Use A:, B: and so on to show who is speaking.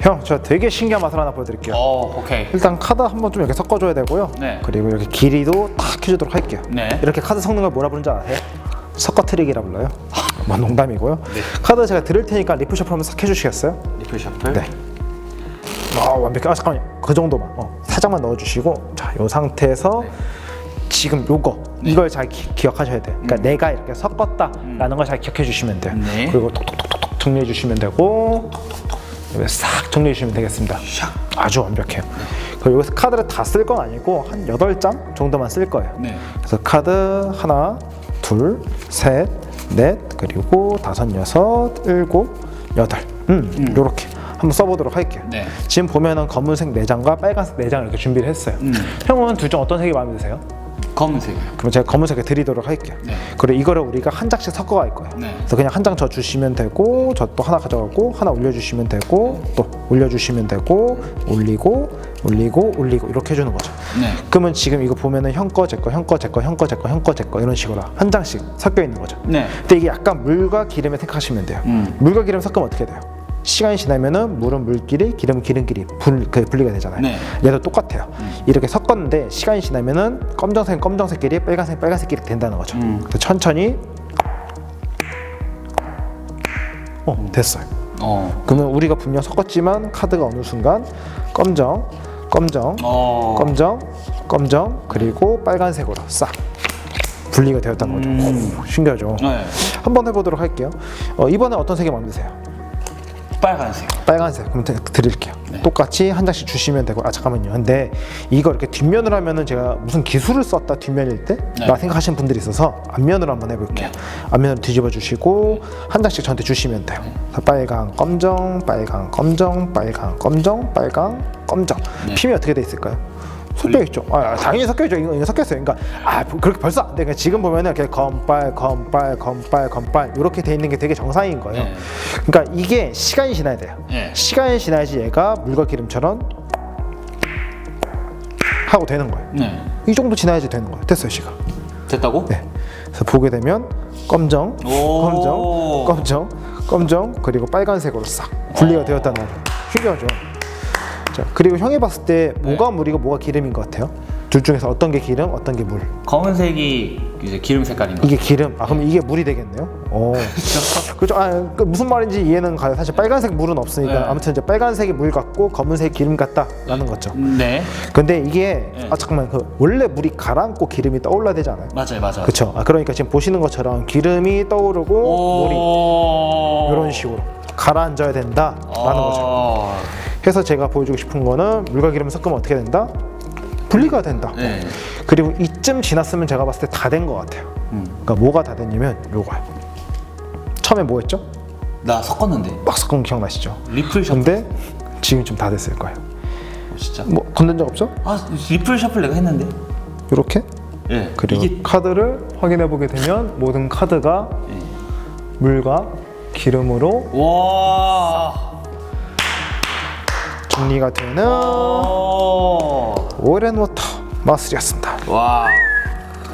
A: 형, 저 되게 신기한 맛을 하나 보여드릴게요.
B: 어, 오케이.
A: 일단 카드 한번 좀 이렇게 섞어줘야 되고요.
B: 네.
A: 그리고 이렇게 길이도 딱 해주도록 할게요.
B: 네.
A: 이렇게 카드 섞는 걸 뭐라 부르는지 아세요? 섞어 트릭이라 불러요. 뭐 농담이고요.
B: 네.
A: 카드 제가 드릴 테니까 리프 셔플 한번 싹 해주시겠어요?
B: 리플 셔플.
A: 네. 아 완벽해. 아 잠깐만요. 그 정도만. 어, 살짝만 넣어주시고 자, 이 상태에서
B: 네.
A: 지금 요거 이걸 잘 기, 억하셔야 돼요. 그러니까 내가 이렇게 섞었다라는 걸 잘 기억해 주시면 돼요.
B: 음. 네.
A: 그리고 톡톡톡톡 정리해 주시면 되고 여기 싹 정리해 주시면 되겠습니다.
B: 샥.
A: 아주 완벽해요. 그리고 여기서 카드를 다 쓸 건 아니고 한 8장 정도만 쓸 거예요.
B: 네.
A: 그래서 카드 하나, 둘, 셋, 넷, 그리고 다섯, 여섯, 일곱, 여덟. 음, 요렇게 한번 써보도록 할게요.
B: 네.
A: 지금 보면은 검은색 네 장과 빨간색 네 장을 이렇게 준비를 했어요.
B: 음.
A: 형은 둘 중 어떤 색이 마음에 드세요?
B: 검은색이요.
A: 그럼 제가 검은색을 드리도록 할게요.
B: 네.
A: 그리고 이거를 우리가 한 장씩 섞어갈 거예요.
B: 네.
A: 그래서 그냥 한 장 저 주시면 되고 저 또 하나 가져가고 하나 올려주시면 되고 또 올려주시면 되고 올리고 올리고 올리고 이렇게 해주는 거죠.
B: 네.
A: 그러면 지금 이거 보면은 형 거, 제 거, 형 거, 제 거, 형 거, 제 거, 형 거, 제 거 이런 식으로 한 장씩 섞여 있는 거죠.
B: 네.
A: 근데 이게 약간 물과 기름에 생각하시면 돼요.
B: 음.
A: 물과 기름 섞으면 어떻게 돼요? 시간이 지나면은 물은 물끼리, 기름은 기름끼리 분, 그 분리가 되잖아요.
B: 네.
A: 얘도 똑같아요. 이렇게 섞었는데 시간이 지나면은 검정색 검정색끼리, 빨간색 빨간색끼리 된다는 거죠.
B: 음.
A: 그래서 천천히 어 됐어요.
B: 어.
A: 그러면 우리가 분명 섞었지만 카드가 어느 순간 검정, 검정,
B: 어.
A: 검정, 검정 그리고 빨간색으로 싹 분리가 되었다는 거죠.
B: 음.
A: 오, 신기하죠.
B: 네.
A: 한번 해보도록 할게요. 어, 이번에 어떤 색이 마음에 드세요?
B: 빨간색.
A: 빨간색. 그럼 드- 드릴게요.
B: 네.
A: 똑같이 한 장씩 주시면 되고. 아 잠깐만요. 근데 이거 이렇게 뒷면으로 하면은 제가 무슨 기술을 썼다 뒷면일 때?
B: 네.
A: 라 생각하시는 분들이 있어서 앞면으로 한번 해볼게요.
B: 네.
A: 앞면으로 뒤집어 주시고 한 장씩 저한테 주시면 돼요. 그래서 빨강, 검정, 빨강, 검정, 빨강, 검정, 빨강, 검정.
B: 네.
A: 핀이 어떻게 돼 있을까요? 섞여 있죠. 아, 당연히 섞여 있죠. 이거, 이거 섞였어요. 그러니까 아 그렇게 벌써 안 돼. 그러니까 지금 보면은 이렇게 검빨, 검빨, 검빨, 검빨 이렇게 돼 있는 게 되게 정상인 거예요.
B: 네.
A: 그러니까 이게 시간이 지나야 돼요.
B: 네.
A: 시간이 지나야지 얘가 물과 기름처럼 하고 되는 거예요.
B: 네.
A: 이 정도 지나야지 되는 거예요. 됐어요, 시간.
B: 됐다고?
A: 네. 그래서 보게 되면 검정,
B: 오.
A: 검정, 검정, 검정 그리고 빨간색으로 싹 분리가 되었다는 거죠. 신기하죠. 자 그리고 형이 봤을 때 뭐가 물이고 뭐가 기름인 것 같아요? 둘 중에서 어떤 게 기름, 어떤 게 물?
B: 검은색이 이제 기름 색깔인 거.
A: 이게 기름. 아 그럼 이게 물이 되겠네요. 오. 그렇죠. 아, 그 무슨 말인지 이해는 가요. 사실 빨간색 물은 없으니까
B: 네.
A: 아무튼 이제 빨간색이 물 같고 검은색 기름 같다라는 거죠.
B: 네.
A: 근데 이게
B: 네.
A: 아 잠깐만 그 원래 물이 가라앉고 기름이 떠올라야 되지 않아요?
B: 맞아요, 맞아요.
A: 그렇죠. 아 그러니까 지금 보시는 것처럼 기름이 떠오르고 물이
B: 오.
A: 이런 식으로 가라앉아야 된다라는 거죠.
B: 어.
A: 그래서 제가 보여주고 싶은 거는 물과 기름 섞으면 어떻게 된다? 분리가 된다.
B: 네.
A: 그리고 이쯤 지났으면 제가 봤을 때 다 된 것 같아요.
B: 음.
A: 그러니까 뭐가 다 됐냐면 요거요. 처음에 뭐 했죠?
B: 나 섞었는데.
A: 막 섞은 거 기억나시죠?
B: 리플 셔플.
A: 근데 지금 좀 다 됐을 거예요.
B: 진짜.
A: 뭐 건든 적 없죠?
B: 아, 리플 셔플 내가 했는데.
A: 이렇게
B: 예.
A: 그리고
B: 이게
A: 카드를 확인해 보게 되면 모든 카드가
B: 예.
A: 물과 기름으로
B: 와.
A: 정리가 되는
B: 오.
A: 오일앤워터 마술이었습니다.
B: 와.